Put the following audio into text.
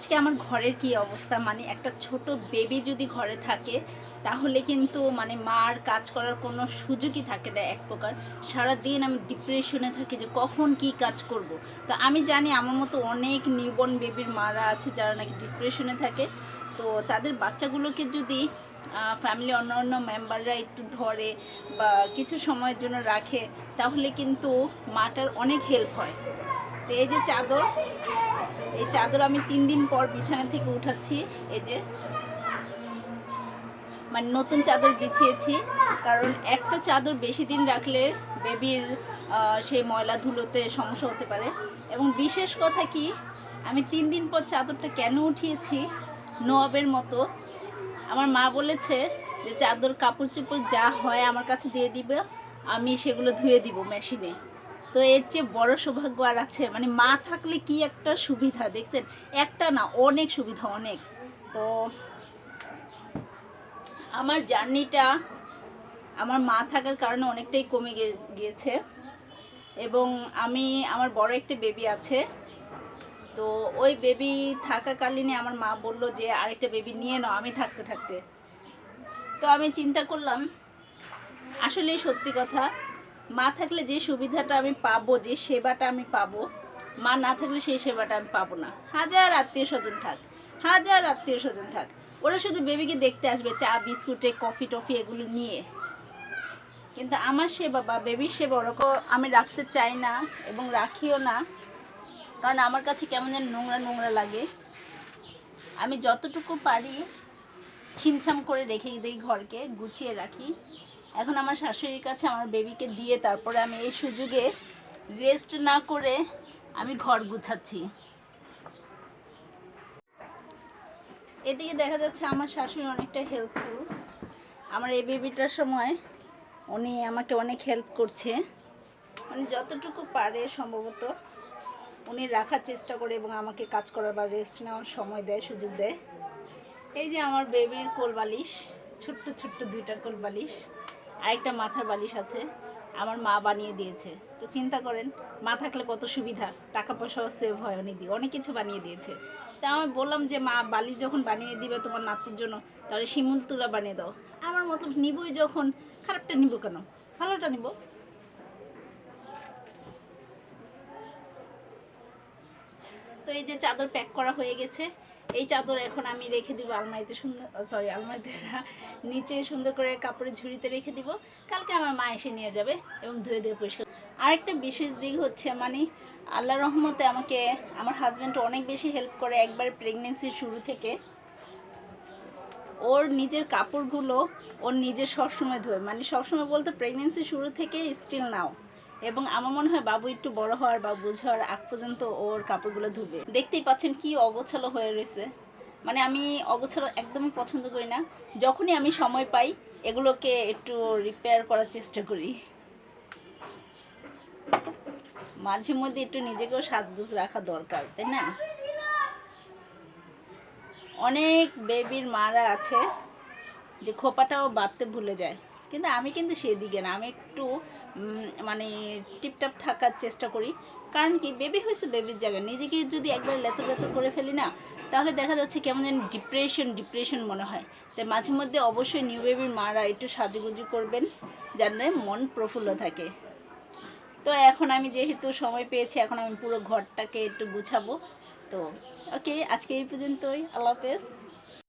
আজকে আমার ঘরের কি অবস্থা? মানে একটা ছোট বেবি যদি ঘরে থাকে, তাহলে কিন্তু মানে মার কাজ করার কোনো সুযোগই থাকে না এক প্রকার। সারাদিন আমি ডিপ্রেশনে থাকি যে কখন কি কাজ করব। তো আমি জানি আমার মতো অনেক নিউবর্ন বেবির মারা আছে যারা নাকি ডিপ্রেশনে থাকে। তো তাদের বাচ্চাগুলোকে যদি ফ্যামিলি অন্য অন্য মেম্বাররা একটু ধরে বা কিছু সময়ের জন্য রাখে, তাহলে কিন্তু মাটার অনেক হেল্প হয়। তো এই যে চাদর এই চাদর আমি তিন দিন পর বিছানা থেকে উঠাচ্ছি। এই যে মানে নতুন চাদর বিছিয়েছি। কারণ একটা চাদর বেশি দিন রাখলে বেবির সেই ময়লা ধুলোতে সমস্যা হতে পারে। এবং বিশেষ কথা কি, আমি তিন দিন পর চাদরটা কেন উঠিয়েছি? নবাবের মতো। আমার মা বলেছে যে, চাদর কাপড় চোপড় যা হয় আমার কাছে দিয়ে দিবে, আমি সেগুলো ধুয়ে দিব মেশিনে তো এর চেয়ে বড় সৌভাগ্য আর আছে মানে মা থাকলে কি একটা সুবিধা? দেখছেন, একটা না, অনেক সুবিধা, অনেক। তো আমার জার্নিটা আমার মা থাকার কারণে অনেকটাই কমে গিয়েছে এবং আমি, আমার বড় একটা বেবি আছে। তো ওই বেবি থাকাকালীনে আমার মা বলল যে, আরেকটা বেবি নিয়ে নাও, আমি থাকতে থাকতে। তো আমি চিন্তা করলাম, আসলেই সত্যি কথা মা থাকলে যে সুবিধাটা আমি পাবো, যে সেবাটা আমি পাবো, মা না থাকলে সেই সেবাটা আমি পাবো না। হাজার আত্মীয় স্বজন থাক, হাজার আত্মীয় স্বজন থাক। ওরা শুধু বেবিকে দেখতে আসবে, চা, বিস্কুটে, কফি, টফি এগুলো নিয়ে। কিন্তু আমার সেবা বা বেবির সেবা ওরকম আমি রাখতে চাই না এবং রাখিও না। কারণ আমার কাছে কেমন যেন নোংরা নোংরা লাগে। আমি যতটুকু পারি, ছিমছাম করে রেখে দিই ঘরকে, গুছিয়ে রাখি। এখন আমার শাশুড়ির কাছে আমার বেবিকে দিয়ে তারপরে আমি এই সুযোগে রেস্ট না করে আমি ঘর গুছাচ্ছি। এদিকে দেখা যাচ্ছে আমার শাশুড়ি অনেকটা হেল্পফুল আমার এই বেবিটার সময় উনি আমাকে অনেক হেল্প করছে। উনি যতটুকু পারে সম্ভবত উনি রাখার চেষ্টা করে এবং আমাকে কাজ করার বা রেস্ট নেওয়ার সময় দেয়, সুযোগ দেয়। এই যে আমার বেবির কোল বালিশ ছোট্ট ছোট্ট দুইটা কোল বালিশ আরেকটা মাথার বালিশ আছে, আমার মা বানিয়ে দিয়েছে। তো চিন্তা করেন, মা থাকলে কত সুবিধা? টাকা পয়সাও সেভ হয় উনি দিয়ে অনেক কিছু বানিয়ে দিয়েছে। তা আমি বললাম যে, মা, বালিশ যখন বানিয়ে দিবে তোমার নাতির জন্য, তাহলে শিমুল তুলা বানিয়ে দাও। আমার মতো নিবই যখন, খারাপটা নিব কেন? ভালোটা নিব। তো এই যে চাদর প্যাক করা হয়ে গেছে এই চাদর এখন আমি রেখে দিব আলমারিতে সুন্দর সরি আলমারিতে নিচে সুন্দর করে কাপড়ের ঝুড়িতে রেখে দিব। কালকে আমার মা এসে নিয়ে যাবে এবং ধুয়ে ধুয়ে পরিষ্কার আরেকটা বিশেষ দিক হচ্ছে মানে আল্লাহ রহমতে আমাকে, আমার হাজব্যান্ড অনেক বেশি হেল্প করে একবার প্রেগনেন্সির শুরু থেকে। ওর নিজের কাপড়গুলো ওর নিজের সবসময় ধোয় মানে সবসময় বলতে প্রেগনেন্সি শুরু থেকে স্টিল নাও এবং আমার মনে হয় বাবু একটু বড় হওয়ার বা বোঝার আগ পর্যন্ত ওর কাপড়গুলো ধুবে। দেখতেই পাচ্ছেন কি অগোছালো হয়ে রয়েছে। মানে আমি অগোছালো একদমই পছন্দ করি না। যখনই আমি সময় পাই, এগুলোকে একটু রিপেয়ার করার চেষ্টা করি। মাঝে মধ্যে একটু নিজেকেও সাজগুজ রাখা দরকার, তাই না? অনেক বেবির মারা আছে যে খোপাটাও বাঁধতে ভুলে যায়। কিন্তু আমি কিন্তু সেদিকে না, আমি একটু মানে টিপটাপ থাকার চেষ্টা করি। কারণ কি বেবি হয়েছে বেবির জায়গায়। নিজেকে যদি একবার লেতর লেতর করে ফেলি না, তাহলে দেখা যাচ্ছে কেমন যেন ডিপ্রেশন ডিপ্রেশন মনে হয়। তাই মাঝে মধ্যে অবশ্যই নিউ বেবির মারা একটু সাজুগুজু করবেন যাতে মন প্রফুল্ল থাকে। তো এখন আমি যেহেতু সময় পেয়েছি, এখন আমি পুরো ঘরটাকে একটু গুছাবো। তো ওকে আজকে এই পর্যন্তই। আল্লাহ হাফেজ।